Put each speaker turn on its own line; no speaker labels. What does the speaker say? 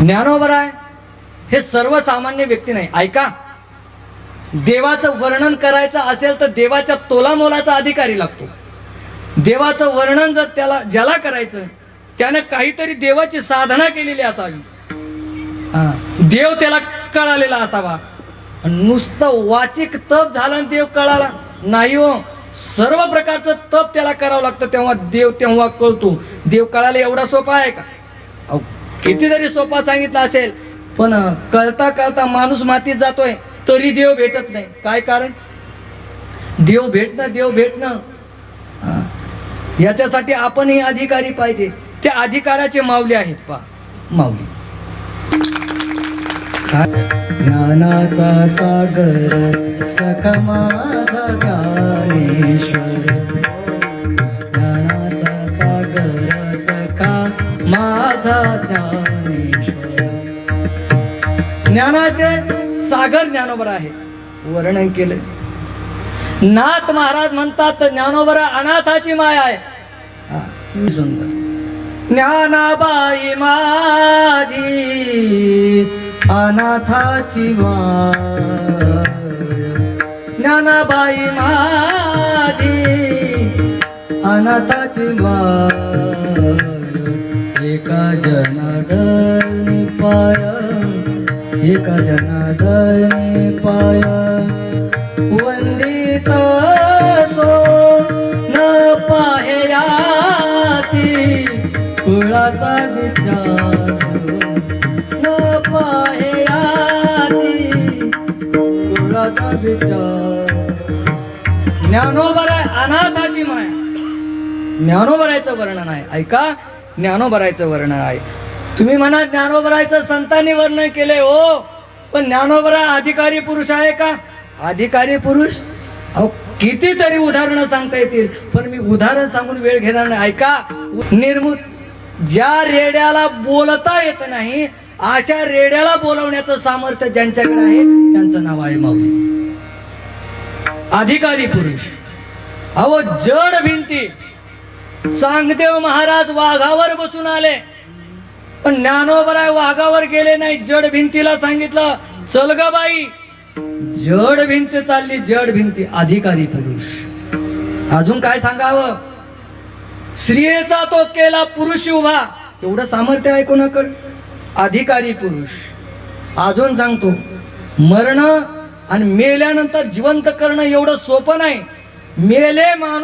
ज्ञानोबराय हे सर्वसामान्य व्यक्ती नाही. ऐका. देवाचं वर्णन करायचं असेल तर देवाच्या तोलामोलाचा अधिकारी लागतो. देवाचं वर्णन जर त्याला ज्याला करायचं त्यानं काहीतरी देवाची साधना केलेली असावी. देव त्याला कळालेला असावा. नुसतं वाचिक तप झालं आणि देव कळाला. नाही हो. सर्व प्रकारचं तप त्याला करावं लागतं. तेव्हा देव तेव्हा कळतो. देव कळायला एवढा सोपा आहे का? अहो, कितीतरी सोपा सांगितला असेल पण कळता कळता माणूस मातीत जातोय तरी देव भेटत नाही. काय कारण? देव भेटणं देव भेटणं. याच्यासाठी आपणही अधिकारी पाहिजे. त्या अधिकाराचे माऊली आहेत पा माऊली. ज्ञानाचा सागर सखा माझा ज्ञानेश्वर. ज्ञानाचा सागर सखा ज्ञानेश्वर ज्ञानाचे सागर ज्ञानोबर आहे. वर्णन केलं नाथ महाराज म्हणतात ज्ञानोबर अनाथाची माय आहे. सुंदर. ज्ञानाबाई माझी अनाथाची माय. ज्ञानाबाई माझी अनाथाची माय. एका जनादनी पाय वंदित सो न पाहयाती कुळाचा विचार. न पाहयाती कुळाचा विचार. ज्ञानोबर अनाथाची माय. ज्ञानोबरायचं वर्णन आहे. ऐका ज्ञानोबरायचं वर्णन आहे. तुम्ही म्हणा ज्ञानोबरायचं संतांनी वर्णन केले हो. पण ज्ञानोबरा अधिकारी पुरुष आहे का? अधिकारी पुरुष? अहो कितीतरी उदाहरणं सांगता येतील पण मी उदाहरण सांगून वेळ घेणार नाही. ऐका निर्मुत ज्या रेड्याला बोलता येत नाही अशा रेड्याला बोलवण्याचं सामर्थ्य ज्यांच्याकडे आहे त्यांचं नाव आहे माऊली. अधिकारी पुरुष. अहो जड भिंती. चांगदेव महाराज वाघावर बसून आले. पण ज्ञानोबराय वाघावर गेले नाही जड भिंतीला सांगितलं चल ग बाई. जड भिंत चालली जड भिंती. अधिकारी पुरुष. अजून काय सांगावं? स्त्रियेचा तो केला पुरुष उभा. एवढं सामर्थ्य आहे कोणाकडे? अधिकारी पुरुष. अजून सांगतो मरण आणि मेल्यानंतर जिवंत करणं एवढं सोपं नाही. मेले माणूस